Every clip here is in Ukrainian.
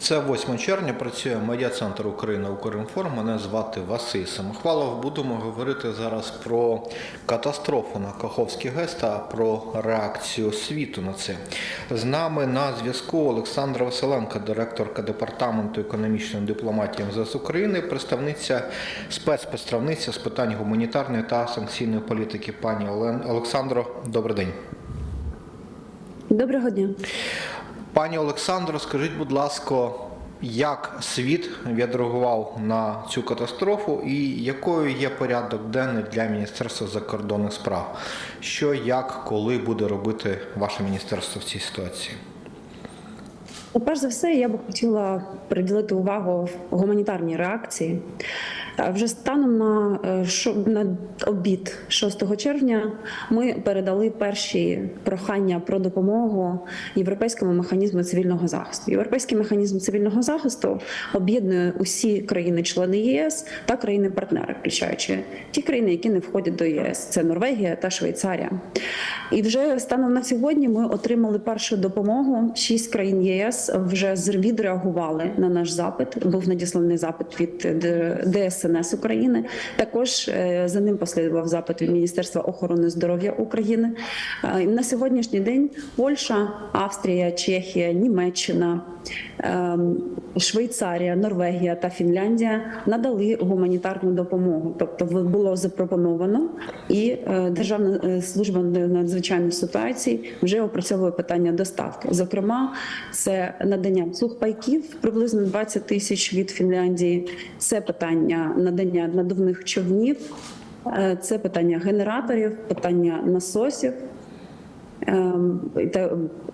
Це 8 червня. Працює медіа-центр Україна Укрінформ. Мене звати Василь Самохвалов. Будемо говорити зараз про катастрофу на Каховський ГЕС та про реакцію світу на це. З нами на зв'язку Олександра Василенко, директорка департаменту економічної дипломатії МЗС України, представниця спецпредставниця з питань гуманітарної та санкційної політики. Пані Олен Олександро, добрий день. Доброго дня. Пані Олександро, скажіть, будь ласка, як світ відреагував на цю катастрофу і якою є порядок денний для Міністерства закордонних справ? Що, як, коли буде робити ваше міністерство в цій ситуації? Ну, Перш за все, я би хотіла приділити увагу гуманітарній реакції. Вже станом на, е, на обід 6 червня ми передали перші прохання про допомогу Європейському механізму цивільного захисту. Європейський механізм цивільного захисту об'єднує усі країни-члени ЄС та країни-партнери, включаючи ті країни, які не входять до ЄС. Це Норвегія та Швейцарія. І вже станом на сьогодні ми отримали першу допомогу. Шість країн ЄС вже відреагували на наш запит. Був надісланий запит від Д- ДСНС України. Також е, за ним послідував запит від Міністерства охорони здоров'я України. Е, На сьогоднішній день Польща, Австрія, Чехія, Німеччина, ем, Швейцарія, Норвегія та Фінляндія надали гуманітарну допомогу. Тобто було запропоновано, і е, Державна служба надзвичайних ситуацій вже опрацьовує питання доставки. Зокрема, це надання сухпайків приблизно 20 тисяч від Фінляндії. Це питання надання надувних човнів, е, це питання генераторів, питання насосів. Ем,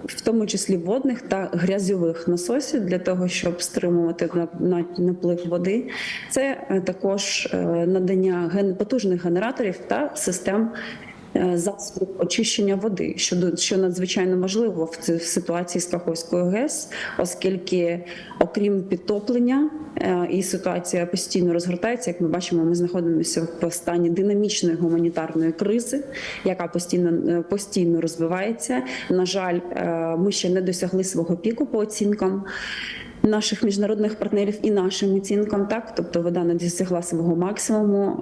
в тому числі водних та грязьових насосів для того, щоб стримувати на- на- наплив води. Це е, також е, надання потужних генераторів та систем. Е, Засобів очищення води, що що надзвичайно важливо в ситуації з Каховською ГЕС, оскільки, окрім підтоплення, е, і ситуація постійно розгортається. Як ми бачимо, ми знаходимося в стані динамічної гуманітарної кризи, яка постійно е, постійно розвивається. На жаль, ми ще не досягли свого піку по оцінкам. Наших міжнародних партнерів і нашим оцінкам, так тобто вода не досягла свого максимуму.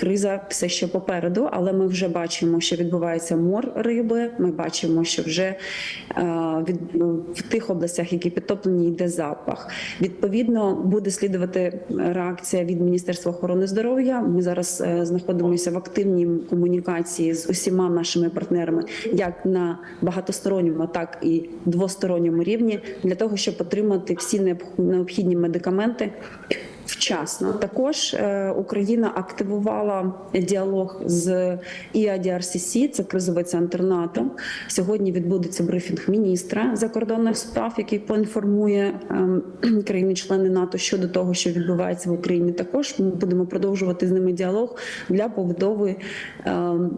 Криза все ще попереду, але ми вже бачимо, що відбувається мор риби. Ми бачимо, що вже від в тих областях, які підтоплені, йде запах. Відповідно, буде слідувати реакція від Міністерства охорони здоров'я. Ми зараз е, знаходимося в активній комунікації з усіма нашими партнерами, як на багатосторонньому, так і двосторонньому рівні, для того, щоб отримати всі необх- необхідні медикаменти. Вчасно також е, Україна активувала діалог з EADRCC, це кризовий центр НАТО. Сьогодні відбудеться брифінг міністра закордонних справ, який поінформує ем, країни-члени НАТО щодо того, що відбувається в Україні. Також ми будемо продовжувати з ними діалог для побудови ем,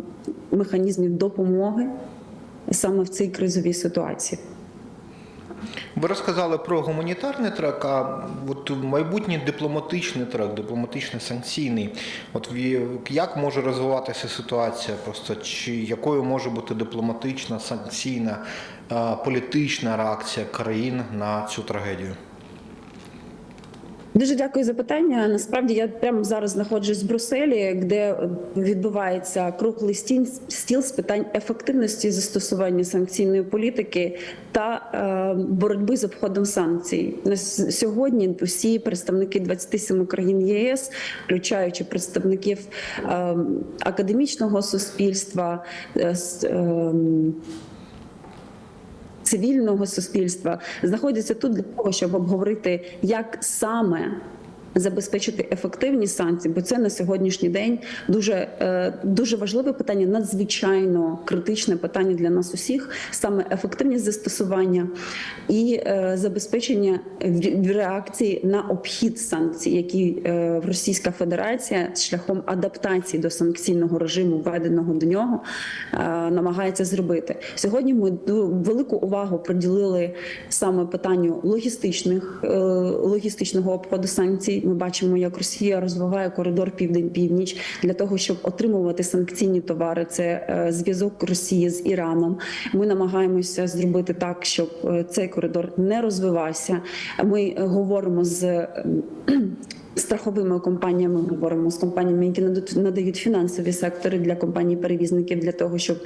механізмів допомоги саме в цій кризовій ситуації. Ви розказали про гуманітарний трек, а от майбутній дипломатичний трек, дипломатичний санкційний. От як може розвиватися ситуація? Просто чи якою може бути дипломатична, санкційна, е, політична реакція країн на цю трагедію? Дуже дякую за питання. Насправді я прямо зараз знаходжусь в Брюсселі, де відбувається круглий стін- стіл з питань ефективності застосування санкційної політики та е, боротьби з обходом санкцій. На сьогодні усі представники 27 країн ЄС, включаючи представників е, академічного суспільства. Цивільного суспільства знаходяться тут для того, щоб обговорити, як саме забезпечити ефективність санкцій, бо це на сьогоднішній день дуже е, дуже важливе питання, надзвичайно критичне питання для нас усіх, саме ефективність застосування і е, забезпечення реакції на обхід санкцій, які е, Російська Федерація шляхом адаптації до санкційного режиму, введеного до нього, намагається зробити. Сьогодні ми велику увагу приділили саме питанню логістичних логістичного обходу санкцій. Ми бачимо, як Росія розвиває коридор південь-північ для того, щоб отримувати санкційні товари. Це е, зв'язок Росії з Іраном. Ми намагаємося зробити так, щоб е, цей коридор не розвивався. Ми е, говоримо з страховими компаніями, говоримо з компаніями, які надають- фінансові сектори для компаній-перевізників для того, щоб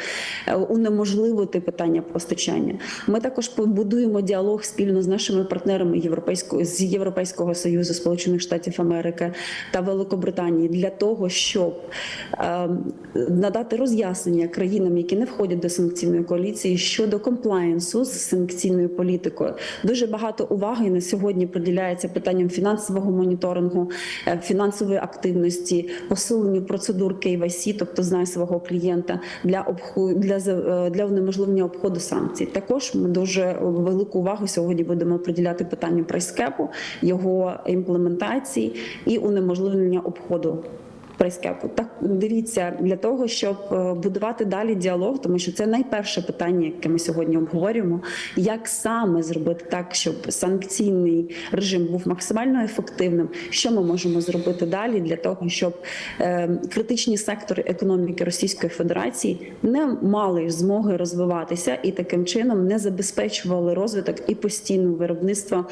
е, унеможливити питання постачання. Ми також побудуємо діалог спільно з нашими партнерами європейського з Європейського союзу, Сполучених Штатів Америки та Великобританії для того, щоб е, надати роз'яснення країнам, які не входять до санкційної коаліції щодо комплаєнсу з санкційною політикою. Дуже багато уваги на сьогодні приділяється питанням фінансового моніторингу, е, фінансової активності, посиленню процедур KYC, тобто знай свого клієнта для обху для е, для унеможливлення обходу санкцій. Також ми дуже велику увагу сьогодні будемо приділяти питанню прайскепу, його імплементації і унеможливлення обходу прайскепу. Так дивіться для того, щоб е, будувати далі діалог, тому що це найперше питання, яке ми сьогодні обговорюємо. Як саме зробити так, щоб санкційний режим був максимально ефективним? Що ми можемо зробити далі для того, щоб е, критичні сектори економіки Російської Федерації не мали змоги розвиватися і таким чином не забезпечували розвиток і постійне виробництво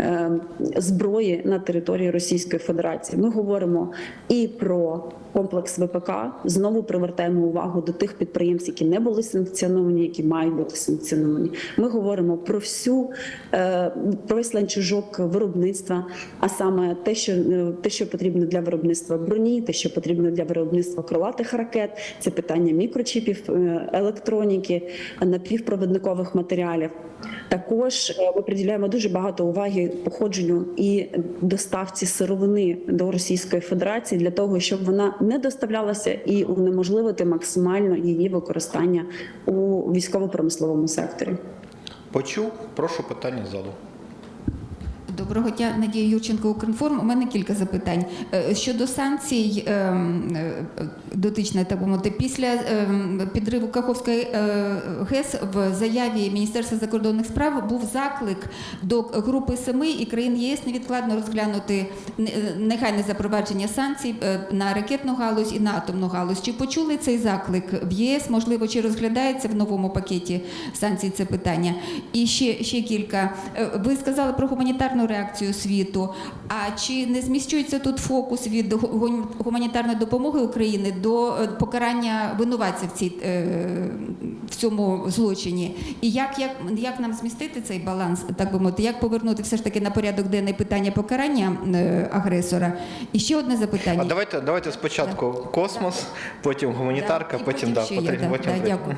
е, зброї на території Російської Федерації. Ми говоримо і про комплекс ВПК. Знову привертаємо увагу до тих підприємств, які не були санкціоновані, які мають бути санкціоновані. Ми говоримо про всю е, про весь ланцюжок виробництва, а саме те, що е, те, що потрібно для виробництва броні, те, що потрібно для виробництва крилатих ракет, це питання мікрочіпів, е, електроніки, напівпровідникових матеріалів. Також ми приділяємо дуже багато уваги походженню і доставці сировини до Російської Федерації для того, щоб вона не доставлялася і унеможливити максимально її використання у військово-промисловому секторі. Почув, прошу питання ззаду. Доброго дня, Надія Юрченко, Укрінформ. У мене кілька запитань Е, щодо санкцій ем, е, дотичної, так мовити, після ем, підриву Каховської е, ГЕС в заяві Міністерства закордонних справ був заклик до групи семи і країн ЄС невідкладно розглянути не- негайне запровадження санкцій на ракетну галузь і на атомну галузь. Чи почули цей заклик в ЄС? Можливо, чи розглядається в новому пакеті санкцій це питання? І ще, ще кілька. Ви сказали про гуманітарну реакцію світу. А чи не зміщується тут фокус від гу- гуманітарної допомоги України до е, покарання винуватців в, цій, е, в цьому злочині? І як, як, як нам змістити цей баланс, так би мовити, як повернути все ж таки на порядок денний питання покарання е, агресора? І ще одне запитання. А давайте, давайте спочатку космос, потім гуманітарка, Да, і потім, да, є, потім, да, потім да, дякую.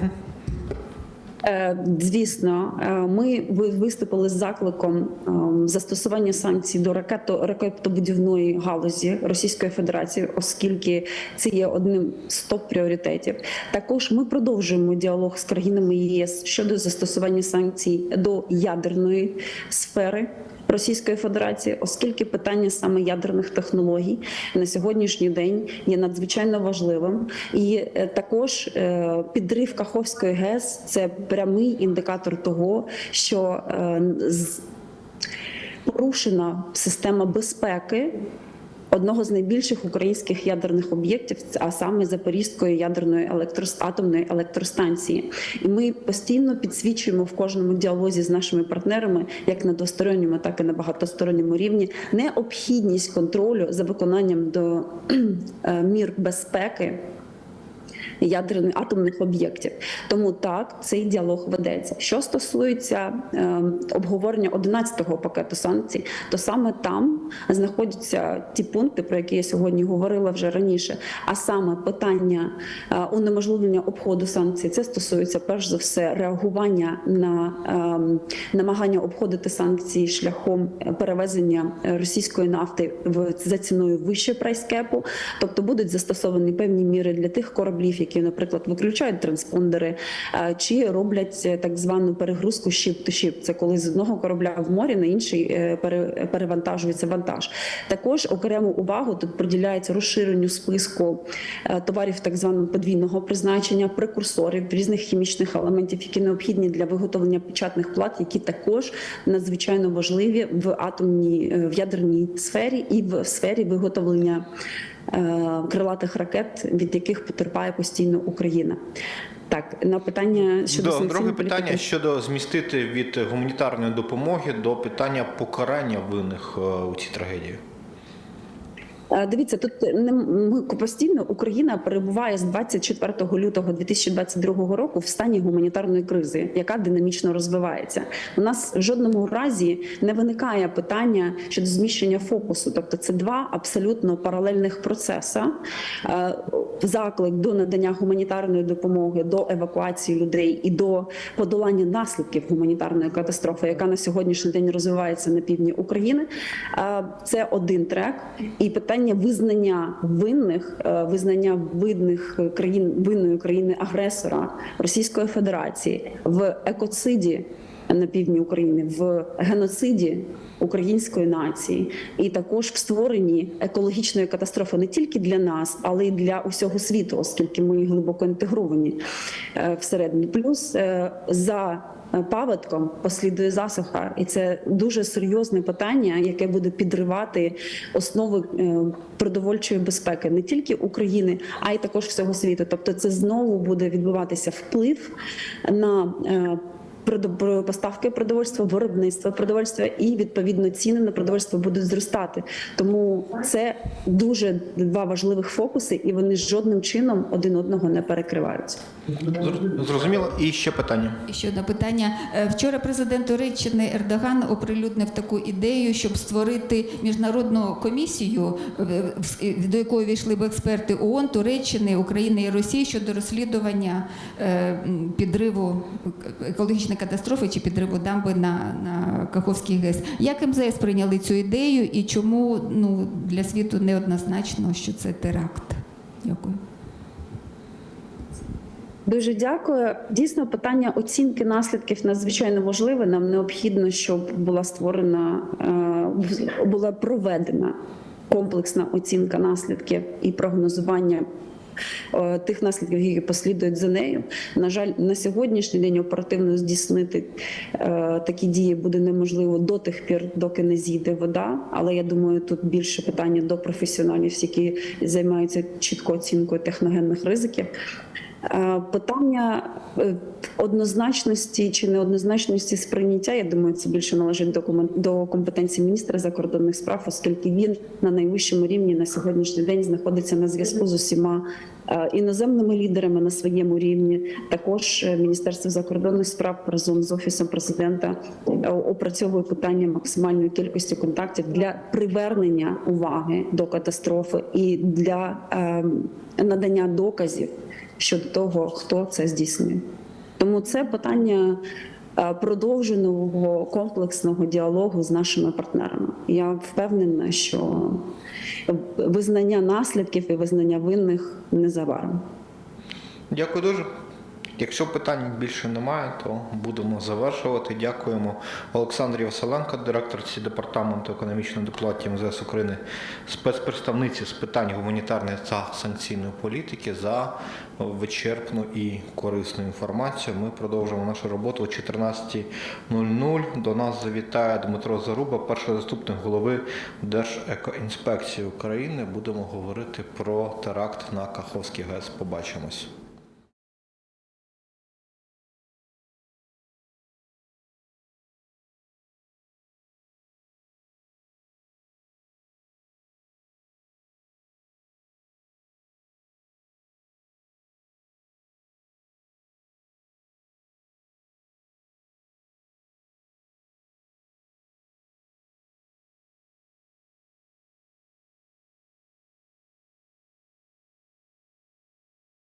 Е, Звісно, е, ми ви- виступили з закликом ем, застосування санкцій до ракето ракетобудівної галузі Російської Федерації, оскільки це є одним з топ пріоритетів. Також ми продовжуємо діалог з країнами ЄС щодо застосування санкцій до ядерної сфери. Російської Федерації, оскільки питання саме ядерних технологій на сьогоднішній день є надзвичайно важливим, і е, також підрив Каховської ГЕС це прямий індикатор того, що е, порушена система безпеки. Одного з найбільших українських ядерних об'єктів, а саме Запорізької ядерної електрос... атомної електростанції, і ми постійно підсвічуємо в кожному діалозі з нашими партнерами, як на двосторонньому, так і на багатосторонньому рівні, необхідність контролю за виконанням до е, мір безпеки ядерних атомних об'єктів. Тому так цей діалог ведеться. Що стосується е, обговорення 11-го пакету санкцій, то саме там знаходяться ті пункти, про які я сьогодні говорила вже раніше. А саме питання е, унеможливлення обходу санкцій, це стосується перш за все реагування на е, намагання обходити санкції шляхом перевезення російської нафти в за ціною вище прайскепу, тобто будуть застосовані певні міри для тих кораблів, які які, наприклад, виключають транспондери, е, чи роблять е, так звану перегрузку ship-to-ship. Це коли з одного корабля в морі на інший е, перевантажується вантаж. Також окрему увагу тут приділяється розширенню списку товарів так званого подвійного призначення, прекурсорів різних хімічних елементів, які необхідні для виготовлення печатних плат, які також надзвичайно важливі в атомній в ядерній сфері і в сфері виготовлення крилатих ракет, від яких потерпає постійно Україна. Так, на питання щодо да, друге друге політики. питання щодо змістити від гуманітарної допомоги до питання покарання винних е, у цій трагедії. Дивіться, тут ми постійно Україна перебуває з 24 лютого 2022 року в стані гуманітарної кризи, яка динамічно розвивається. У нас в жодному разі не виникає питання щодо зміщення фокусу. Тобто, це два абсолютно паралельних процеси. Заклик до надання гуманітарної допомоги, до евакуації людей і до подолання наслідків гуманітарної катастрофи, яка на сьогоднішній день розвивається на півдні України. Це один трек, і питання визнання винних, е, визнання видних країн винної країни агресора Російської Федерації в екоциді на півдні України, в геноциді української нації, і також в створенні екологічної катастрофи не тільки для нас, але й для усього світу, оскільки ми глибоко інтегровані е, всередині. Плюс е, за паводком послідує засуха, і це дуже серйозне питання, яке буде підривати основи е, продовольчої безпеки не тільки України, а й також всього світу. Тобто, це знову буде відбуватися вплив на поставки продовольства, виробництво продовольства і відповідно ціни на продовольство будуть зростати. Тому це дуже два важливих фокуси, і вони жодним чином один одного не перекриваються. Зрозуміло. І ще питання. І ще одне питання. Е, Вчора президент Туреччини Ердоган оприлюднив таку ідею, щоб створити міжнародну комісію, е, в- до якої війшли б експерти ООН, Туреччини, України і Росії щодо розслідування е, підриву екологічної катастрофи чи підриву дамби на, на Каховський ГЕС. Як МЗС прийняли цю ідею і чому ну, для світу неоднозначно, що це теракт? Дякую. Дуже дякую. Дійсно, питання оцінки наслідків надзвичайно важливе. Нам необхідно, щоб була створена, е, була проведена комплексна оцінка наслідків і прогнозування. Е, Тих наслідків, які послідують за нею, на жаль, на сьогоднішній день оперативно здійснити е, такі дії буде неможливо до тих пір, доки не зійде вода. Але я думаю, тут більше питання до професіоналів, які займаються чітко оцінкою техногенних ризиків. Е, Питання е, однозначності чи неоднозначності сприйняття, я думаю, це більше належить до до компетенції міністра закордонних справ, оскільки він на найвищому рівні на сьогоднішній день знаходиться на зв'язку з усіма е, іноземними лідерами на своєму рівні. Також Міністерство закордонних справ разом з офісом президента опрацьовує питання максимальної кількості контактів для привернення уваги до катастрофи і для е, надання доказів щодо того, хто це здійснює. Тому це питання е, продовженого комплексного діалогу з нашими партнерами. Я впевнена, що визнання наслідків і визнання винних незабаром. Дякую дуже. Якщо питань більше немає, то будемо завершувати. Дякуємо Олександрі Василенко, директорці департаменту економічної дипломатії МЗС України, спецпредставниці з питань гуманітарної та санкційної політики за вичерпну і корисну інформацію. Ми продовжимо нашу роботу о 14.00. До нас завітає Дмитро Заруба, перший заступник голови Держекоінспекції України. Будемо говорити про теракт на Каховський ГЕС. Побачимось.